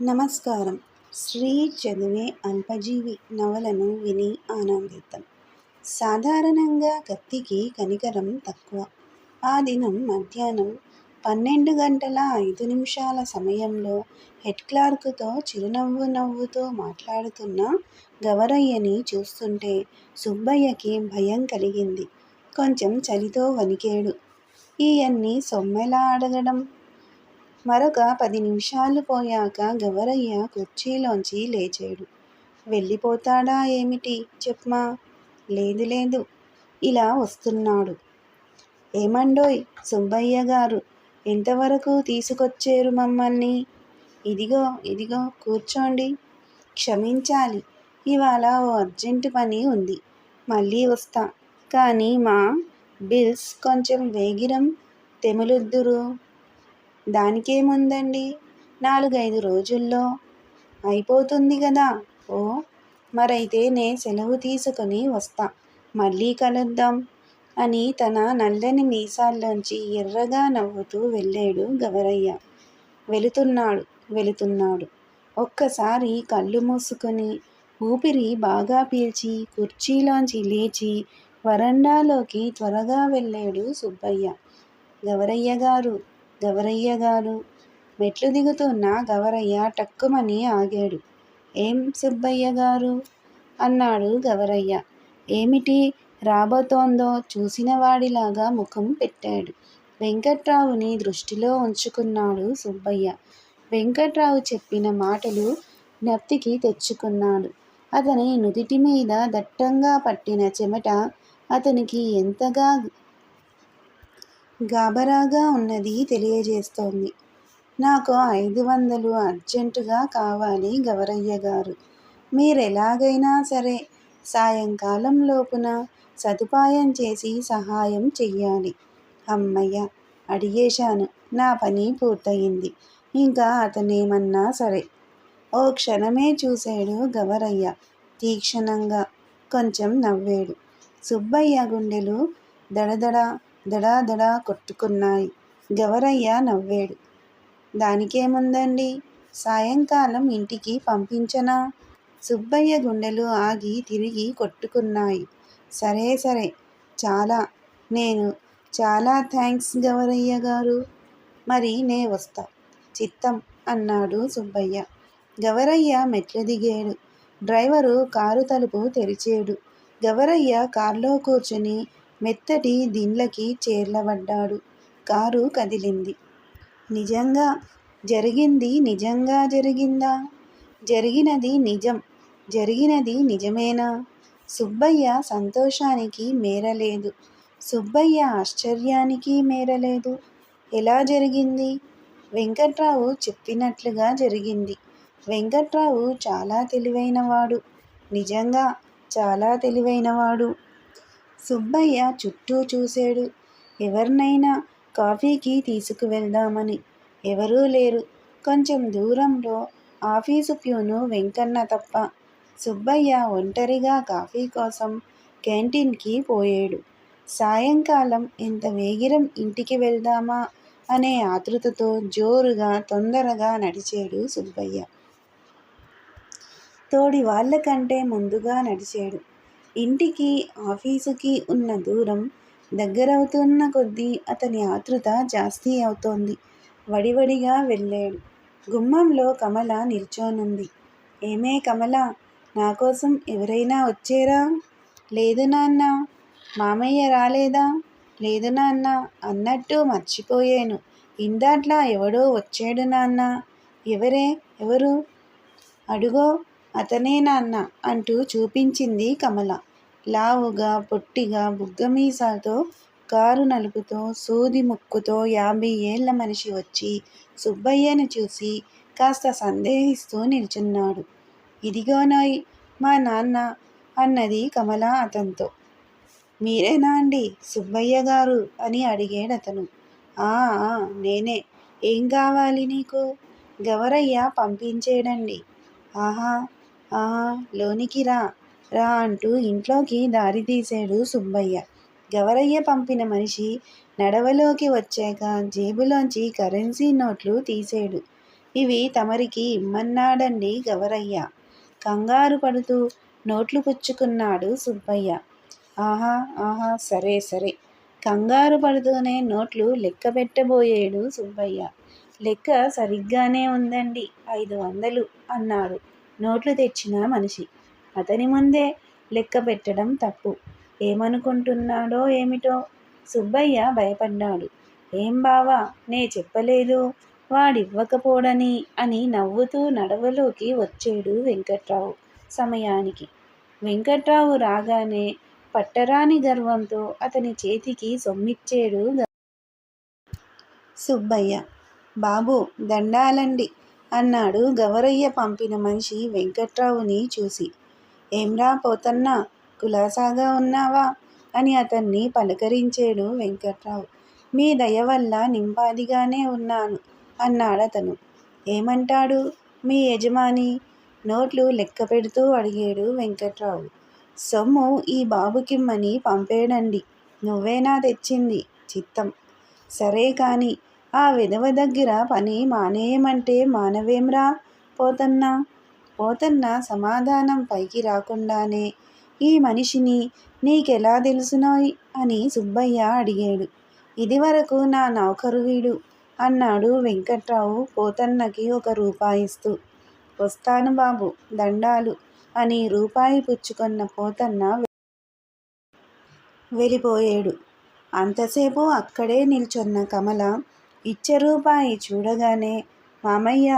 నమస్కారం. శ్రీ చదివే అల్పజీవి నవలను విని ఆనందిద్దాం. సాధారణంగా కత్తికి కనికరం తక్కువ. ఆ దినం మధ్యాహ్నం పన్నెండు గంటల ఐదు నిమిషాల సమయంలో హెడ్ క్లార్క్తో చిరునవ్వు నవ్వుతో మాట్లాడుతున్న గవరయ్యని చూస్తుంటే సుబ్బయ్యకి భయం కలిగింది. కొంచెం చలితో వణికేడు. ఈయన్ని సొమ్మెలా అడగడం? మరొక పది నిమిషాలు పోయాక గవరయ్య కుర్చీలోంచి లేచాడు. వెళ్ళిపోతాడా ఏమిటి? చెప్మా లేదు లేదు. ఇలా వస్తున్నాడు. ఏమండోయ్ సుబ్బయ్య గారు ఎంతవరకు తీసుకొచ్చేరు మమ్మల్ని? ఇదిగో ఇదిగో కూర్చోండి. క్షమించాలి. ఇవాళ ఓ అర్జెంటు పని ఉంది. మళ్ళీ వస్తా. కానీ మా బిల్స్ కొంచెం వేగిరం. తెములుద్దురు. దానికేముందండి? నాలుగైదు రోజుల్లో అయిపోతుంది కదా ఓ మరైతే నే సెలవు తీసుకొని వస్తా. మళ్ళీ కలుద్దాం అని తన నల్లని మీసాల్లోంచి ఎర్రగా నవ్వుతూ వెళ్ళాడు గవరయ్య. వెళుతున్నాడు వెళుతున్నాడు. ఒక్కసారి కళ్ళు మూసుకొని ఊపిరి బాగా పీల్చి కుర్చీలోంచి లేచి వరండాలోకి త్వరగా వెళ్ళాడు సుబ్బయ్య. గవరయ్య గారు గవరయ్య గారు మెట్లు దిగుతున్న గవరయ్య టక్కుమని ఆగాడు. ఏం సుబ్బయ్య గారు అన్నాడు గవరయ్య. ఏమిటి? రాబోతోందో చూసిన వాడిలాగా ముఖం పెట్టాడు. వెంకట్రావుని దృష్టిలో ఉంచుకున్నాడు సుబ్బయ్య. వెంకట్రావు చెప్పిన మాటలు జ్ఞప్తికి తెచ్చుకున్నాడు. అతని నుదిటి మీద దట్టంగా పట్టిన చెమట అతనికి ఎంతగా గాబరాగా ఉన్నది తెలియజేస్తోంది. నాకు ఐదు వందలు అర్జెంటుగా కావాలి గవరయ్య గారు. మీరెలాగైనా సరే సాయంకాలం లోపున సదుపాయం చేసి సహాయం చెయ్యాలి. అమ్మయ్య అడిగేశాను. నా పని పూర్తయింది. ఇంకా అతనేమన్నా సరే. ఓ క్షణమే చూశాడు గవరయ్య తీక్షణంగా. కొంచెం నవ్వాడు. సుబ్బయ్య గుండెలు దడదడ దడాదడా కొట్టుకున్నాయి. గవరయ్య నవ్వాడు. దానికేముందండి? సాయంకాలం ఇంటికి పంపించనా? సుబ్బయ్య గుండెలు ఆగి తిరిగి కొట్టుకున్నాయి. సరే సరే. చాలా. నేను చాలా థ్యాంక్స్ గవరయ్య గారు. మరి నే వస్తా. చిత్తం అన్నాడు సుబ్బయ్య. గవరయ్య మెట్లు దిగాడు డ్రైవరు కారు తలుపు తెరిచాడు. గవరయ్య కారులో కూర్చుని మెత్తటి దిండ్లకి చేర్లబడ్డాడు. కారు కదిలింది. నిజంగా జరిగింది నిజంగా జరిగిందా? జరిగినది నిజం. జరిగినది నిజమేనా? సుబ్బయ్య సంతోషానికి మేరలేదు. సుబ్బయ్య ఆశ్చర్యానికి మేరలేదు. ఎలా జరిగింది? వెంకట్రావు చెప్పినట్లుగా జరిగింది. వెంకట్రావు చాలా తెలివైనవాడు. నిజంగా చాలా తెలివైనవాడు. సుబ్బయ్య చుట్టూ చూశాడు. ఎవరినైనా కాఫీకి తీసుకువెళ్దామని. ఎవరూ లేరు. కొంచెం దూరంలో ఆఫీసు ప్యూను వెంకన్న తప్ప సుబ్బయ్య ఒంటరిగా కాఫీ కోసం క్యాంటీన్కి పోయాడు. సాయంకాలం ఎంత వేగిరం ఇంటికి వెళ్దామా అనే ఆతృతతో జోరుగా తొందరగా నడిచాడు సుబ్బయ్య. తోడి వాళ్ళకంటే ముందుగా నడిచాడు. ఇంటికి ఆఫీసుకి ఉన్న దూరం దగ్గరవుతున్న కొద్దీ అతని ఆతృత జాస్తి అవుతోంది. వడివడిగా వెళ్ళాడు. గుమ్మంలో కమల నిల్చోనుంది. ఏమే కమల నా కోసం ఎవరైనా వచ్చేరా? లేదు నాన్న మామయ్య రాలేదా? లేదు నాన్న అన్నట్టు మర్చిపోయాను. ఇందాట్లా ఎవడో వచ్చాడు నాన్న. ఎవరే? ఎవరు? అడుగో అతనే నాన్న అంటూ చూపించింది కమల. లావుగా పొట్టిగా బుగ్గమీసాతో కారు నలుపుతో సూది ముక్కుతో యాభై ఏళ్ళ మనిషి వచ్చి సుబ్బయ్యను చూసి కాస్త సందేహిస్తూ నిల్చున్నాడు. ఇదిగోనాయ్ మా నాన్న అన్నది కమల అతనితో. మీరేనా అండి సుబ్బయ్య గారు? అని అడిగాడు అతను. ఆ నేనే. ఏం కావాలి నీకు? గవరయ్య పంపించేడండి. ఆహా ఆహా లోనికి రా. రా అంటూ ఇంట్లోకి దారి తీశాడు సుబ్బయ్య. గవరయ్య పంపిన మనిషి నడవలోకి వచ్చాక జేబులోంచి కరెన్సీ నోట్లు తీశాడు. ఇవి తమరికి ఇమ్మన్నాడండి గవరయ్య. కంగారు పడుతూ నోట్లు పుచ్చుకున్నాడు సుబ్బయ్య. ఆహా ఆహా సరే సరే. కంగారు పడుతూనే నోట్లు లెక్క పెట్టబోయాడు సుబ్బయ్య. లెక్క సరిగ్గానే ఉందండి ఐదు వందలు అన్నాడు నోట్లు తెచ్చిన మనిషి. అతని ముందే లెక్క పెట్టడం తప్పు. ఏమనుకుంటున్నాడో ఏమిటో సుబ్బయ్య భయపడ్డాడు. ఏం బావా నే చెప్పలేదు. వాడివ్వకపోడని అని నవ్వుతూ నడవలోకి వచ్చాడు వెంకట్రావు సమయానికి. వెంకట్రావు రాగానే పట్టరాని గర్వంతో అతని చేతికి సొమ్మిచ్చాడు సుబ్బయ్య బాబు దండాలండి అన్నాడు గవరయ్య పంపిన మనిషి వెంకట్రావుని చూసి. ఏమ్రా పోతన్నా? కులాసాగా ఉన్నావా? అని అతన్ని పలకరించాడు వెంకట్రావు. మీ దయ వల్ల నింపాదిగానే ఉన్నాను అన్నాడతను. ఏమంటాడు మీ యజమాని? నోట్లు లెక్క పెడుతూ అడిగాడు వెంకట్రావు. సొమ్ము ఈ బాబుకిమ్మని పంపేడండి నువ్వేనా తెచ్చింది? చిత్తం. సరే కాని ఆ విధవ దగ్గర పని మానేయమంటే మానవేమ్రా పోతన్నా? పోతన్న సమాధానం పైకి రాకుండానే ఈ మనిషిని నీకెలా తెలుసునోయ్? అని సుబ్బయ్య అడిగాడు. ఇదివరకు నా నౌకరు వీడు అన్నాడు వెంకట్రావు పోతన్నకి ఒక రూపాయిస్తూ. వస్తాను బాబు దండాలు అని రూపాయి పుచ్చుకున్న పోతన్న వెళ్ళిపోయాడు. అంతసేపు అక్కడే నిల్చున్న కమల ఇచ్చే రూపాయి చూడగానే మామయ్య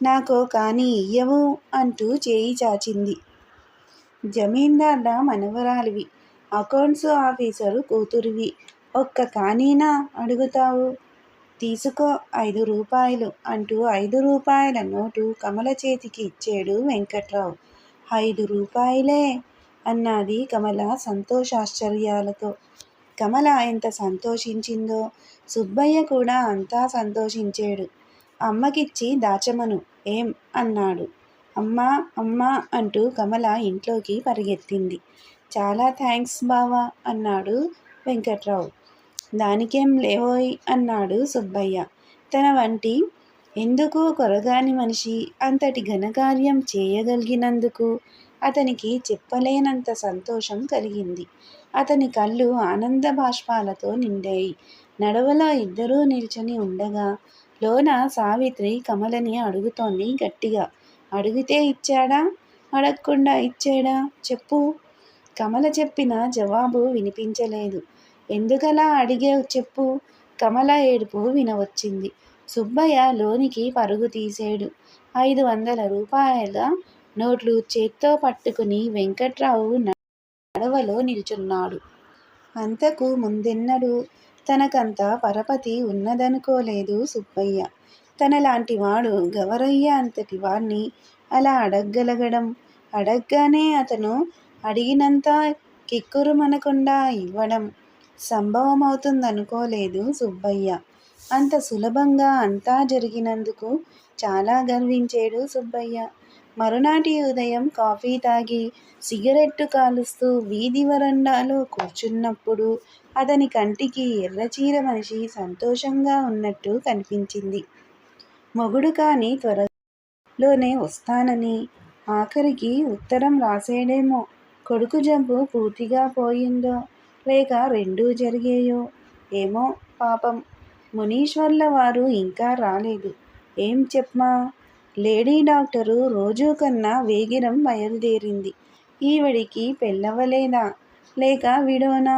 నాకు కానీ ఇయ్యవు అంటూ చేయి చాచింది. జమీందార్ల మనవరాలివి అకౌంట్స్ ఆఫీసరు కూతురివి ఒక్క కానీనా అడుగుతావు? తీసుకో ఐదు రూపాయలు అంటూ ఐదు రూపాయల నోటు కమల చేతికి ఇచ్చాడు వెంకట్రావు. ఐదు రూపాయలే అన్నది కమల సంతోషాశ్చర్యాలతో. కమల ఎంత సంతోషించిందో సుబ్బయ్య కూడా అంతా సంతోషించాడు. అమ్మకిచ్చి దాచమను. ఏం? అన్నాడు. అమ్మా అమ్మా అంటూ కమల ఇంట్లోకి పరిగెత్తింది. చాలా థ్యాంక్స్ బావా అన్నాడు వెంకట్రావు. దానికేం లేవోయ్ అన్నాడు సుబ్బయ్య. తన వంటి ఎందుకు కొరగాని మనిషి అంతటి ఘనకార్యం చేయగలిగినందుకు అతనికి చెప్పలేనంత సంతోషం కలిగింది. అతని కళ్ళు ఆనంద బాష్పాలతో నిండాయి. నడవలో ఇద్దరూ నిల్చొని ఉండగా లోన సావిత్రి కమలని అడుగుతోంది గట్టిగా. అడిగితే ఇచ్చాడా? అడగకుండా ఇచ్చాడా? చెప్పు. కమల చెప్పిన జవాబు వినిపించలేదు. ఎందుకలా అడిగే చెప్పు? కమల ఏడుపు వినవచ్చింది. సుబ్బయ్య లోనికి పరుగు తీసాడు. ఐదు వందల రూపాయల నోట్లు చేత్తో పట్టుకుని వెంకట్రావు నడవలో నిల్చున్నాడు. అంతకు ముందెన్నడూ తనకంత పరపతి ఉన్నదనుకోలేదు సుబ్బయ్య. తనలాంటి వాడు గవరయ్య అంతటి వాణ్ణి అలా అడగ్గలగడం. అడగ్గానే అతను అడిగినంత కిక్కురుమనకుండా ఇవ్వడం సంభవమవుతుందనుకోలేదు సుబ్బయ్య. అంత సులభంగా అంతా జరిగినందుకు చాలా గర్వించాడు సుబ్బయ్య. మరునాటి ఉదయం కాఫీ తాగి సిగరెట్టు కాలుస్తూ వీధి వరండాలో కూర్చున్నప్పుడు అతని కంటికి ఎర్రచీర మనిషి సంతోషంగా ఉన్నట్టు కనిపించింది. మొగుడు కానీ త్వరలోనే వస్తానని ఆఖరికి ఉత్తరం రాసేడేమో. కొడుకు జబ్బు పూర్తిగా పోయిందో లేక రెండూ జరిగాయో ఏమో పాపం. మునీశ్వర్ల వారు ఇంకా రాలేదు. ఏం చెప్పమా? లేడీ డాక్టరు రోజు కన్నా వేగిరం బయలుదేరింది. ఈవిడికి పెళ్ళవలేదా? లేక విడోనా?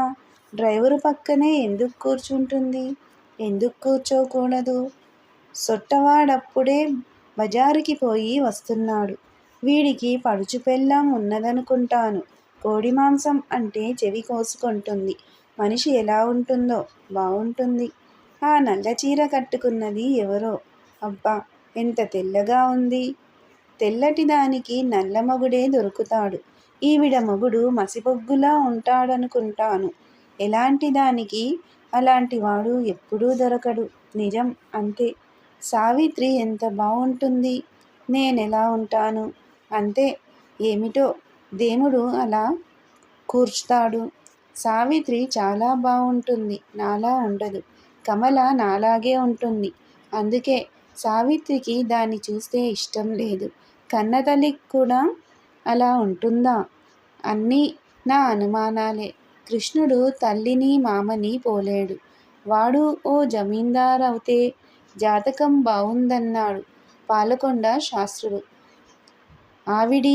డ్రైవరు పక్కనే ఎందుకు కూర్చుంటుంది? ఎందుకు కూర్చోకూడదు? సొట్టవాడప్పుడే బజారుకి పోయి వస్తున్నాడు. వీడికి పడుచు పెళ్ళాం ఉన్నదనుకుంటాను. కోడి మాంసం అంటే చెవి కోసుకుంటుంది. మనిషి ఎలా ఉంటుందో బాగుంటుంది ఆ నల్ల చీర కట్టుకున్నది ఎవరో? అబ్బా! ఎంత తెల్లగా ఉంది. తెల్లటి దానికి నల్ల మొగుడే దొరుకుతాడు. ఈవిడ మొగుడు మసిపొగ్గులా ఉంటాడనుకుంటాను. ఎలాంటి దానికి? అలాంటి వాడు ఎప్పుడూ దొరకడు. నిజం అంతే. సావిత్రి ఎంత బాగుంటుంది నేనెలా ఉంటాను? అంతే. ఏమిటో? దేవుడు అలా కూర్చుతాడు. సావిత్రి చాలా బాగుంటుంది నాలా ఉండదు. కమల నాలాగే ఉంటుంది. అందుకే సావిత్రికి దాన్ని చూస్తే ఇష్టం లేదు. కన్నతల్లికి కూడా అలా ఉంటుందా? అన్నీ నా అనుమానాలే. కృష్ణుడు తల్లిని మామని పోలేడు. వాడు ఓ జమీందార్ అవుతే జాతకం బాగుందన్నాడు పాలకొండ శాస్త్రుడు. ఆవిడి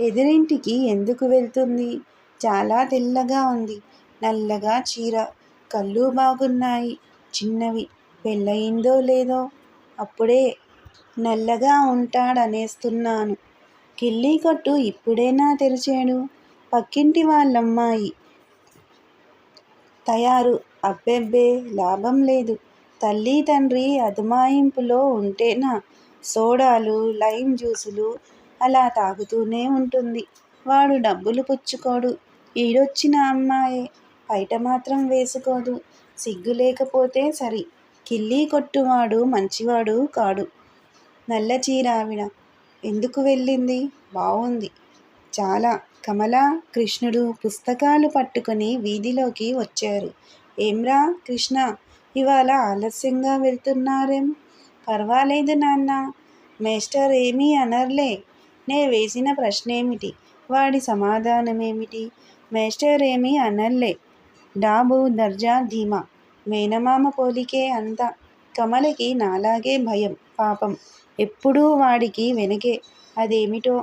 ఎదురింటికి ఎందుకు వెళ్తుంది? చాలా తెల్లగా ఉంది. నల్లగా చీర. కళ్ళు బాగున్నాయి. చిన్నవి. పెళ్ళయిందో లేదో అప్పుడే నల్లగా ఉంటాడనేస్తున్నాను. కిళ్ళీ కట్టు ఇప్పుడేనా తెరిచాడు. పక్కింటి వాళ్ళమ్మాయి తయారు. అబ్బెబ్బే లాభం లేదు. తల్లి తండ్రి అదుమాయింపులో ఉంటేనా సోడాలు లైమ్ జ్యూసులు అలా తాగుతూనే ఉంటుంది. వాడు డబ్బులు పుచ్చుకోడు. ఈడొచ్చిన అమ్మాయే. బయట మాత్రం వేసుకోదు. సిగ్గు లేకపోతే సరి. కిళ్ళీ కొట్టువాడు మంచివాడు కాడు. నల్ల చీర ఆవిడ ఎందుకు వెళ్ళింది? బాగుంది చాలా. కమల కృష్ణుడు పుస్తకాలు పట్టుకుని వీధిలోకి వచ్చారు. ఏమ్రా కృష్ణ ఇవాళ ఆలస్యంగా వెళ్తున్నారేం? పర్వాలేదు నాన్న. మేస్టర్ ఏమీ అనర్లే. నే వేసిన ప్రశ్నేమిటి? వాడి సమాధానమేమిటి? మేస్టర్ ఏమీ అనర్లే. డాబు దర్జా ధీమా. మేనమామ పోలికే అంతా. కమలకి నాలాగే భయం పాపం. ఎప్పుడూ వాడికి వెనకే. అదేమిటో?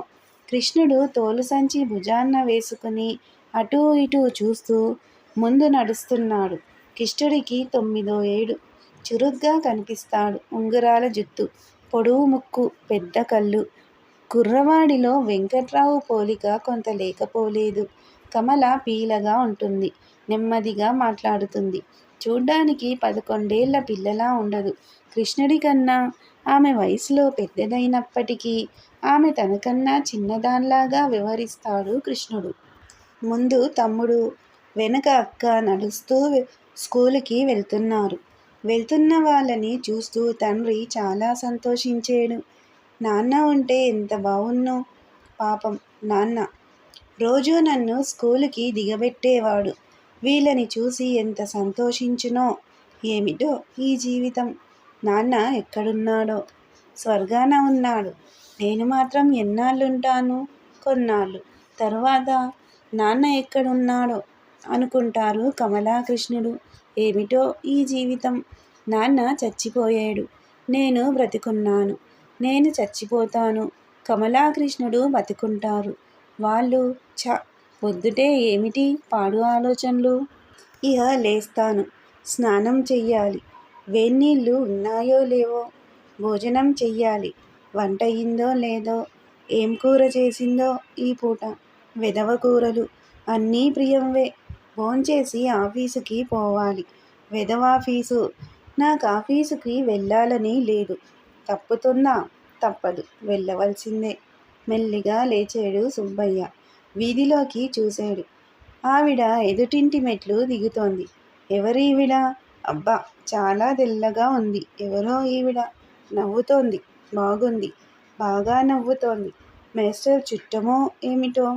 కృష్ణుడు తోలు సంచి భుజాన్న వేసుకుని అటూ ఇటూ చూస్తూ ముందు నడుస్తున్నాడు. కిష్టుడికి తొమ్మిదో ఏడు. చురుగ్గా కనిపిస్తాడు ఉంగరాల జుత్తు పొడువు ముక్కు పెద్ద కళ్ళు. కుర్రవాడిలో వెంకట్రావు పోలిక కొంత లేకపోలేదు. కమల పీలగా ఉంటుంది నెమ్మదిగా మాట్లాడుతుంది. చూడ్డానికి పదకొండేళ్ళ పిల్లలా ఉండదు. కృష్ణుడి కన్నా ఆమె వయసులో పెద్దదైనప్పటికీ ఆమె తనకన్నా చిన్నదాన్లాగా వ్యవహరిస్తాడు కృష్ణుడు. ముందు తమ్ముడు వెనక అక్క నడుస్తూ స్కూలుకి వెళ్తున్నారు. వెళ్తున్న వాళ్ళని చూస్తూ తండ్రి చాలా సంతోషించాడు. నాన్న ఉంటే ఎంత బాగున్నో పాపం నాన్న. రోజూ నన్ను స్కూలుకి దిగబెట్టేవాడు. వీళ్ళని చూసి ఎంత సంతోషించునో ఏమిటో ఈ జీవితం. నాన్న ఎక్కడున్నాడో? స్వర్గాన ఉన్నాడు. నేను మాత్రం ఎన్నాళ్ళుంటాను? కొన్నాళ్ళు. తర్వాత నాన్న ఎక్కడున్నాడో అనుకుంటారు కమలాకృష్ణుడు. ఏమిటో ఈ జీవితం? నాన్న చచ్చిపోయాడు. నేను బ్రతికున్నాను. నేను చచ్చిపోతాను. కమలాకృష్ణుడు బతికుంటారు. వాళ్ళు చ పొద్దుటే ఏమిటి పాడు ఆలోచనలు? ఇహ లేస్తాను. స్నానం చెయ్యాలి. వేన్నీళ్ళు ఉన్నాయో లేవో భోజనం చెయ్యాలి. వంట అయిందో లేదో ఏం కూర చేసిందో ఈ పూట. వెదవ కూరలు అన్నీ ప్రియంవే. భోంచేసి ఆఫీసుకి పోవాలి. వెధవాఫీసు నాకు ఆఫీసుకి వెళ్ళాలని లేదు. తప్పుతుందా? తప్పదు. వెళ్ళవలసిందే. మెల్లిగా లేచాడు సుబ్బయ్య. వీధిలోకి చూశాడు. ఆవిడ ఎదుటింటి మెట్లు దిగుతోంది. ఎవరు ఈవిడ? అబ్బా చాలా తెల్లగా ఉంది. ఎవరో ఈవిడ? నవ్వుతోంది. బాగుంది. బాగా నవ్వుతోంది. మేస్టర్ చుట్టమో ఏమిటో?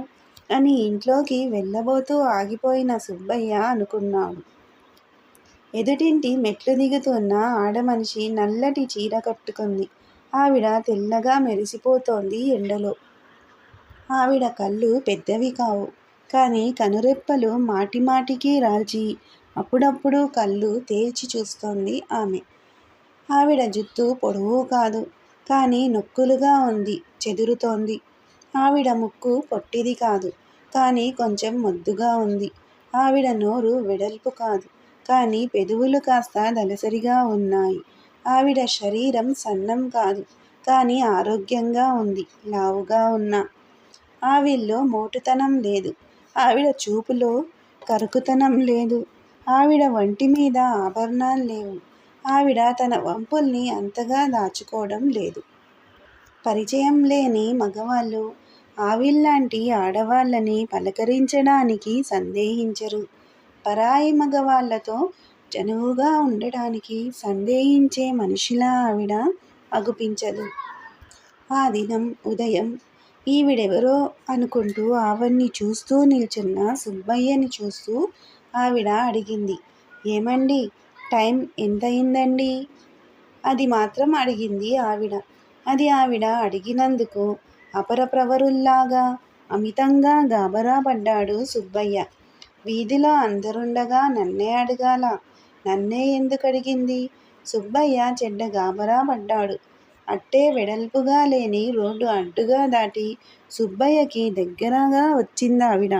అని ఇంట్లోకి వెళ్ళబోతూ ఆగిపోయిన సుబ్బయ్య అనుకున్నాడు. ఎదుటింటి మెట్లు దిగుతున్న ఆడమనిషి నల్లటి చీర కట్టుకుంది. ఆవిడ తెల్లగా మెరిసిపోతోంది ఎండలో. ఆవిడ కళ్ళు పెద్దవి కావు. కానీ కనురెప్పలు మాటిమాటికి రాల్చి అప్పుడప్పుడు కళ్ళు తేల్చి చూస్తోంది ఆమె. ఆవిడ జుత్తు పొడవు కాదు కానీ నొక్కులుగా ఉంది చెదురుతోంది. ఆవిడ ముక్కు పొట్టిది కాదు కానీ కొంచెం మొద్దుగా ఉంది. ఆవిడ నోరు వెడల్పు కాదు కానీ పెదవులు కాస్త దలసరిగా ఉన్నాయి. ఆవిడ శరీరం సన్నం కాదు కానీ ఆరోగ్యంగా ఉంది లావుగా ఉన్న. ఆవిల్లో మోటుతనం లేదు. ఆవిడ చూపులో కరుకుతనం లేదు. ఆవిడ వంటి మీద ఆభరణాలు లేవు. ఆవిడ తన వంపుల్ని అంతగా దాచుకోవడం లేదు. పరిచయం లేని మగవాళ్ళు ఆవిల్లాంటి ఆడవాళ్ళని పలకరించడానికి సందేహించరు. పరాయి మగవాళ్ళతో చనువుగా ఉండడానికి సందేహించే మనిషిలా ఆవిడ అగుపించదు. ఆ దినం ఉదయం ఈవిడెవరో అనుకుంటూ ఆవన్ని చూస్తూ నిల్చున్న సుబ్బయ్యని చూస్తూ ఆవిడ అడిగింది. ఏమండి? టైం ఎంతయిందండి? అది మాత్రం అడిగింది ఆవిడ. అది ఆవిడ అడిగినందుకు అపరప్రవరుల్లాగా అమితంగా గాబరా పడ్డాడు సుబ్బయ్య. వీధిలో అందరుండగా నన్నే అడగాల. నన్నే ఎందుకు అడిగింది సుబ్బయ్య చెడ్డ గాబరా పడ్డాడు అట్టే వెడల్పుగా లేని రోడ్డు అడ్డుగా దాటి సుబ్బయ్యకి దగ్గరగా వచ్చిందావిడ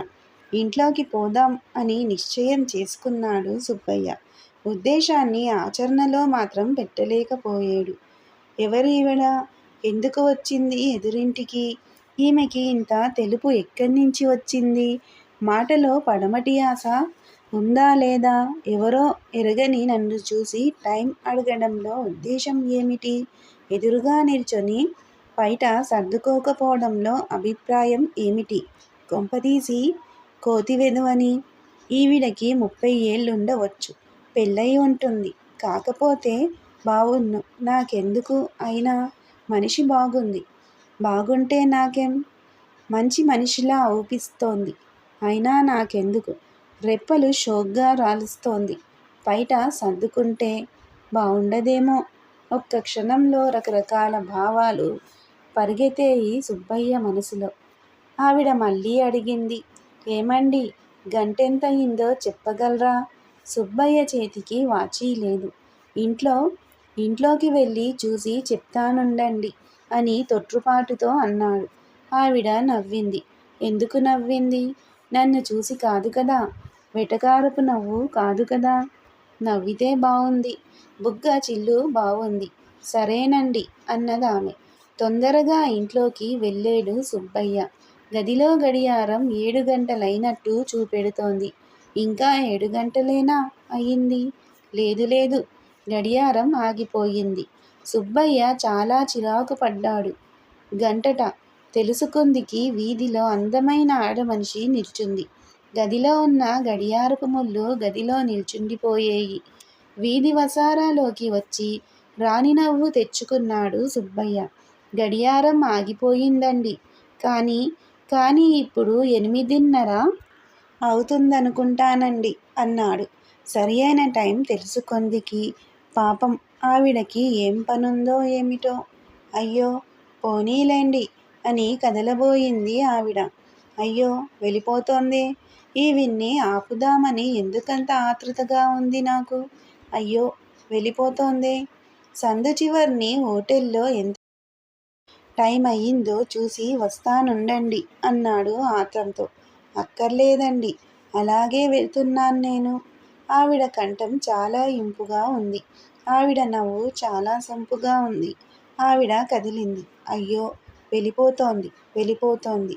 ఇంట్లోకి పోదాం అని నిశ్చయం చేసుకున్నాడు సుబ్బయ్య. ఉద్దేశాన్ని ఆచరణలో మాత్రం పెట్టలేకపోయాడు. ఎవరివిడ ఎందుకు వచ్చింది ఎదురింటికి? ఈమెకి ఇంత తెలుపు ఎక్కడి నుంచి వచ్చింది? మాటలో పడమటి ఆశ ఉందా లేదా? ఎవరో ఎరగని నన్ను చూసి టైం అడగడంలో ఉద్దేశం ఏమిటి? ఎదురుగా నిల్చొని బయట సర్దుకోకపోవడంలో అభిప్రాయం ఏమిటి? కొంపదీసి కోతివెధవని ఈవిడకి ముప్పై ఏళ్ళుండవచ్చు. పెళ్ళై ఉంటుంది. కాకపోతే బావుణ్ణు నాకెందుకు అయినా మనిషి బాగుంది. బాగుంటే నాకేం? మంచి మనిషిలా ఊపిస్తోంది. అయినా నాకెందుకు? రెప్పలు షోక్గా రాలుస్తోంది. బయట సర్దుకుంటే బాగుండదేమో ఒక్క క్షణంలో రకరకాల భావాలు పరిగెత్తేయి సుబ్బయ్య మనసులో. ఆవిడ మళ్ళీ అడిగింది ఏమండి గంటెంత అయిందో చెప్పగలరా? సుబ్బయ్య చేతికి వాచీ లేదు. ఇంట్లో ఇంట్లోకి వెళ్ళి చూసి చెప్తానుండండి అని తొట్రుపాటుతో అన్నాడు. ఆవిడ నవ్వింది. ఎందుకు నవ్వింది? నన్ను చూసి కాదు కదా. వెటకారపు నవ్వు కాదు కదా. నవ్వితే బాగుంది బుగ్గ చిల్లు బాగుంది సరేనండి అన్నదామె. తొందరగా ఇంట్లోకి వెళ్ళేడు సుబ్బయ్య. గదిలో గడియారం ఏడు గంటలైనట్టు చూపెడుతోంది. ఇంకా ఏడు గంటలేనా అయింది? లేదు లేదు. గడియారం ఆగిపోయింది. సుబ్బయ్య చాలా చిరాకు పడ్డాడు. గంటట. తెలుసుకుందికి వీధిలో అందమైన ఆడమనిషి నిల్చుంది. గదిలో ఉన్న గడియారపు ముళ్ళు గదిలో నిల్చుండిపోయేయి. వీధి వసారాలోకి వచ్చి రాణి నవ్వు తెచ్చుకున్నాడు సుబ్బయ్య. గడియారం ఆగిపోయిందండి. కానీ కానీ ఇప్పుడు ఎనిమిదిన్నర అవుతుందనుకుంటానండి అన్నాడు. సరియైన టైం తెలుసుకొందికి. పాపం ఆవిడకి ఏం పనుందో ఏమిటో. అయ్యో పోనీలేండి అని కదలబోయింది ఆవిడ. అయ్యో వెళ్ళిపోతోంది. ఈవిన్ని ఆపుదామని ఎందుకంత ఆతృతగా ఉంది నాకు? అయ్యో వెళ్ళిపోతోంది. సందు చివర్ని హోటల్లో ఎంత టైం అయ్యిందో చూసి వస్తానుండండి అన్నాడు ఆత్రంతో. అక్కర్లేదండి అలాగే వెళ్తున్నాను నేను. ఆవిడ కంఠం చాలా ఇంపుగా ఉంది. ఆవిడ నవ్వు చాలా సంపుగా ఉంది. ఆవిడ కదిలింది. అయ్యో వెళ్ళిపోతోంది వెళ్ళిపోతోంది.